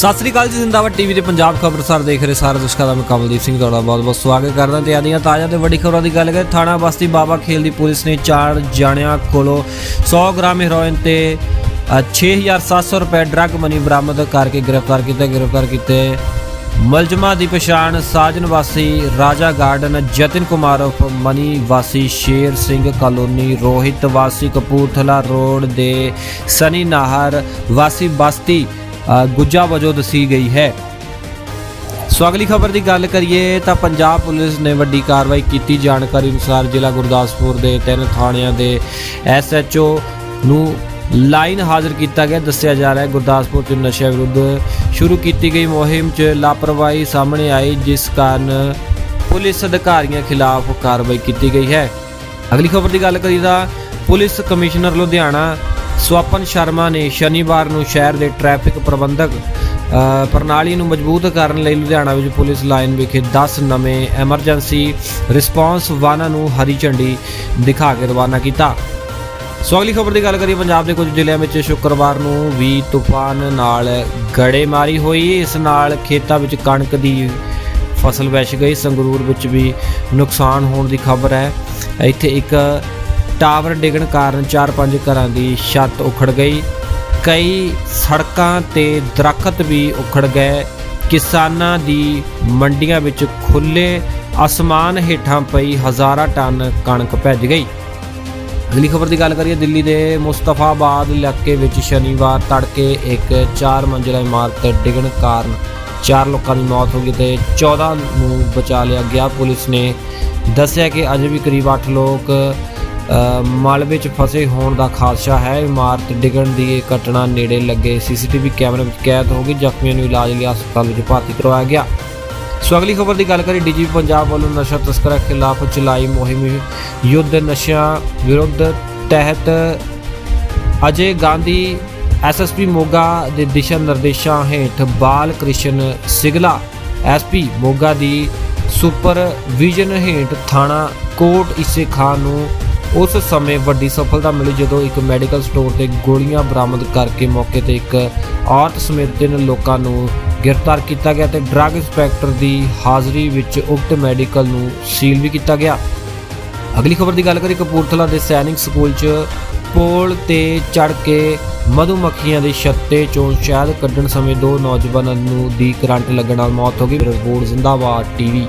ਸਤਿ ਸ੍ਰੀ ਅਕਾਲ ਜੀ ਜ਼ਿੰਦਾਬਾਦ ਟੀਵੀ ਤੇ ਪੰਜਾਬ ਖਬਰਸਾਰ ਦੇਖ ਰਹੇ ਸਾਰੇ ਦਰਸ਼ਕਾਂ ਦਾ ਮੈਂ ਕਮਲਦੀਪ ਸਿੰਘ ਤੁਹਾਡਾ ਬਹੁਤ-ਬਹੁਤ ਸਵਾਗਤ ਕਰਦਾ। ਤੇ ਆਦੀਆਂ ਤਾਜ਼ਾ ਤੇ ਵੱਡੀ ਖਬਰਾਂ ਦੀ ਗੱਲ ਕਰੀਏ ਥਾਣਾ ਬਸਤੀ ਬਾਬਾ ਖੇਲ ਦੀ ਪੁਲਿਸ ਨੇ ਚਾਰ ਜਾਣਿਆਂ ਕੋਲੋਂ 100 ਗ੍ਰਾਮ ਹੈਰੋਇਨ ਤੇ ਅ, 6700 ਰੁਪਏ ਡਰੱਗ ਮਨੀ ਬਰਾਮਦ ਕਰਕੇ ਗ੍ਰਿਫਤਾਰ ਕੀਤਾ। ਗ੍ਰਿਫਤਾਰ ਕੀਤੇ ਮਲਜਮਾ ਦੀ ਪਛਾਣ ਸਾਜਨ ਵਾਸੀ ਰਾਜਾ ਗਾਰਡਨ ਜਤਨ ਕੁਮਾਰ ਉਰਫ ਮਨੀ ਵਾਸੀ ਸ਼ੇਰ ਸਿੰਘ ਕਾਲੋਨੀ ਰੋਹਿਤ ਵਾਸੀ ਕਪੂਰਥਲਾ ਰੋਡ ਦੇ ਸਨੀ ਨਾਹਰ ਵਾਸੀ ਬਸਤੀ ਗੁੱਜਾ ਵਜੋਂ ਦੱਸੀ ਗਈ ਹੈ। ਸੋ ਅਗਲੀ ਖਬਰ ਦੀ ਗੱਲ ਕਰੀਏ ਤਾਂ ਪੰਜਾਬ ਪੁਲਿਸ ਨੇ ਵੱਡੀ ਕਾਰਵਾਈ ਕੀਤੀ। ਜਾਣਕਾਰੀ ਅਨੁਸਾਰ ਜ਼ਿਲ੍ਹਾ ਗੁਰਦਾਸਪੁਰ ਦੇ ਤਿੰਨ ਥਾਣਿਆਂ ਦੇ ਐਸਐਚਓ ਨੂੰ ਲਾਈਨ ਹਾਜ਼ਰ ਕੀਤਾ ਗਿਆ। ਦੱਸਿਆ ਜਾ ਰਿਹਾ ਹੈ, ਗੁਰਦਾਸਪੁਰ 'ਚ ਨਸ਼ੇ ਵਿਰੁੱਧ ਸ਼ੁਰੂ ਕੀਤੀ ਗਈ ਮੁਹਿੰਮ 'ਚ ਲਾਪਰਵਾਹੀ ਸਾਹਮਣੇ ਆਈ, ਜਿਸ ਕਾਰਨ ਪੁਲਿਸ ਅਧਿਕਾਰੀਆਂ ਖਿਲਾਫ ਕਾਰਵਾਈ ਕੀਤੀ ਗਈ ਹੈ। ਅਗਲੀ ਖਬਰ ਦੀ ਗੱਲ ਕਰੀਏ ਤਾਂ ਪੁਲਿਸ ਕਮਿਸ਼ਨਰ ਲੁਧਿਆਣਾ ਸਵਪਨ ਸ਼ਰਮਾ ਨੇ ਸ਼ਨੀਵਾਰ ਨੂੰ ਸ਼ਹਿਰ ਦੇ ਟ੍ਰੈਫਿਕ ਪ੍ਰਬੰਧਕ ਪ੍ਰਣਾਲੀ ਨੂੰ ਮਜ਼ਬੂਤ ਕਰਨ ਲਈ ਲੁਧਿਆਣਾ ਵਿੱਚ ਪੁਲਿਸ ਲਾਈਨ ਵਿਖੇ 10 ਨਵੇਂ ਐਮਰਜੈਂਸੀ ਰਿਸਪਾਂਸ ਵਾਹਨਾਂ ਨੂੰ ਹਰੀ ਝੰਡੀ ਦਿਖਾ ਕੇ ਰਵਾਨਾ ਕੀਤਾ। ਸੋ ਅਗਲੀ ਖਬਰ ਦੀ ਗੱਲ ਕਰੀਏ, ਪੰਜਾਬ ਦੇ ਕੁਝ ਜ਼ਿਲ੍ਹਿਆਂ ਵਿੱਚ ਸ਼ੁੱਕਰਵਾਰ ਨੂੰ ਵੀ ਤੂਫਾਨ ਨਾਲ ਗੜੇਮਾਰੀ ਹੋਈ। ਇਸ ਨਾਲ ਖੇਤਾਂ ਵਿੱਚ ਕਣਕ ਦੀ ਫਸਲ ਵੈਸ਼ ਗਈ। ਸੰਗਰੂਰ ਵਿੱਚ ਵੀ ਨੁਕਸਾਨ ਹੋਣ ਦੀ ਖਬਰ ਹੈ। ਇੱਥੇ ਇੱਕ ਟਾਵਰ ਡਿੱਗਣ ਕਾਰਨ 4-5 ਘਰਾਂ ਦੀ ਛੱਤ ਉਖੜ ਗਈ। ਕਈ ਸੜਕਾਂ ਤੇ ਦਰਖਤ ਵੀ ਉਖੜ ਗਏ। ਕਿਸਾਨਾਂ ਦੀ ਮੰਡੀਆਂ ਵਿੱਚ ਖੁੱਲੇ ਅਸਮਾਨ ਹੇਠਾਂ ਪਈ ਹਜ਼ਾਰਾਂ ਟਨ ਕਣਕ ਭੱਜ ਗਈ। ਅਗਲੀ ਖਬਰ ਦੀ ਗੱਲ ਕਰੀਏ ਦਿੱਲੀ ਦੇ ਮੁਸਤਫਾਬਾਦ ਇਲਾਕੇ ਵਿੱਚ ਸ਼ਨੀਵਾਰ ਤੜਕੇ ਇੱਕ 4 ਮੰਜ਼ਿਲਾ ਇਮਾਰਤ ਡਿੱਗਣ ਕਾਰਨ 4 ਲੋਕਾਂ ਦੀ ਮੌਤ ਹੋ ਗਈ ਤੇ 14 ਨੂੰ ਬਚਾ ਲਿਆ ਗਿਆ ਪੁਲਿਸ ਨੇ। ਦੱਸਿਆ ਕਿ ਅਜੇ ਵੀ ਕਰੀਬ 8 ਲੋਕ ਮਲਬੇ 'ਚ ਫਸੇ ਹੋਣ ਦਾ ਖਾਦਸ਼ਾ ਹੈ। ਇਮਾਰਤ ਡਿੱਗਣ ਦੀ ਇਹ ਘਟਨਾ ਨੇੜੇ ਲੱਗੇ ਸੀਸੀਟੀਵੀ ਕੈਮਰੇ ਵਿੱਚ ਕੈਦ ਹੋ ਗਈ। ਜ਼ਖਮੀਆਂ ਨੂੰ ਇਲਾਜ ਲਈ ਹਸਪਤਾਲ ਵਿੱਚ ਭਰਤੀ ਕਰਵਾਇਆ ਗਿਆ। ਸੋ ਅਗਲੀ ਖਬਰ ਦੀ ਗੱਲ ਕਰੀ ਡੀਜੀਪੀ ਪੰਜਾਬ ਵੱਲੋਂ ਨਸ਼ਾ ਤਸਕਰਾਂ ਖਿਲਾਫ ਚਲਾਈ ਮੁਹਿੰਮ। ਯੁੱਧ ਨਸ਼ਿਆਂ ਵਿਰੁੱਧ ਤਹਿਤ ਅਜੇ ਗਾਂਧੀ ਐਸਐਸਪੀ ਮੋਗਾ ਦੇ ਦਿਸ਼ਾ ਨਿਰਦੇਸ਼ਾਂ ਹੇਠ ਬਾਲ ਕ੍ਰਿਸ਼ਨ ਸਿਗਲਾ ਐਸਪੀ ਮੋਗਾ ਦੀ ਸੁਪਰਵਿਜ਼ਨ ਹੇਠ ਥਾਣਾ ਕੋਟ ਇਸੇ ਖਾਨ ਨੂੰ ਉਸ ਸਮੇਂ ਵੱਡੀ ਸਫਲਤਾ ਮਿਲੀ ਜਦੋਂ ਇੱਕ ਮੈਡੀਕਲ ਸਟੋਰ ਤੇ ਗੋਲੀਆਂ ਬਰਾਮਦ ਕਰਕੇ ਮੌਕੇ ਤੇ ਇੱਕ ਔਰਤ ਸਮੇਤ ਤਿੰਨ ਲੋਕਾਂ ਨੂੰ ਗ੍ਰਿਫਤਾਰ ਕੀਤਾ ਗਿਆ ਤੇ ਡਰੱਗ ਇੰਸਪੈਕਟਰ ਦੀ ਹਾਜ਼ਰੀ ਵਿੱਚ ਉਕਤ ਮੈਡੀਕਲ ਨੂੰ ਸੀਲ ਵੀ ਕੀਤਾ ਗਿਆ। ਅਗਲੀ ਖਬਰ ਦੀ ਗੱਲ ਕਰੀ ਕਪੂਰਥਲਾ ਦੇ ਸੈਨਿਕ ਸਕੂਲ 'ਚ ਪੋਲ ਤੇ ਚੜ ਕੇ ਮਧੂਮੱਖੀਆਂ ਦੇ ਛੱਤੇ ਚੋਂ ਸ਼ਹਿਦ ਕੱਢਣ ਸਮੇਂ ਦੋ ਨੌਜਵਾਨਾਂ ਨੂੰ ਦੀ ਕਰੰਟ ਲੱਗਣ ਨਾਲ ਮੌਤ ਹੋ ਗਈ। ਰਿਪੋਰਟ ਜ਼ਿੰਦਾਬਾਦ ਟੀਵੀ।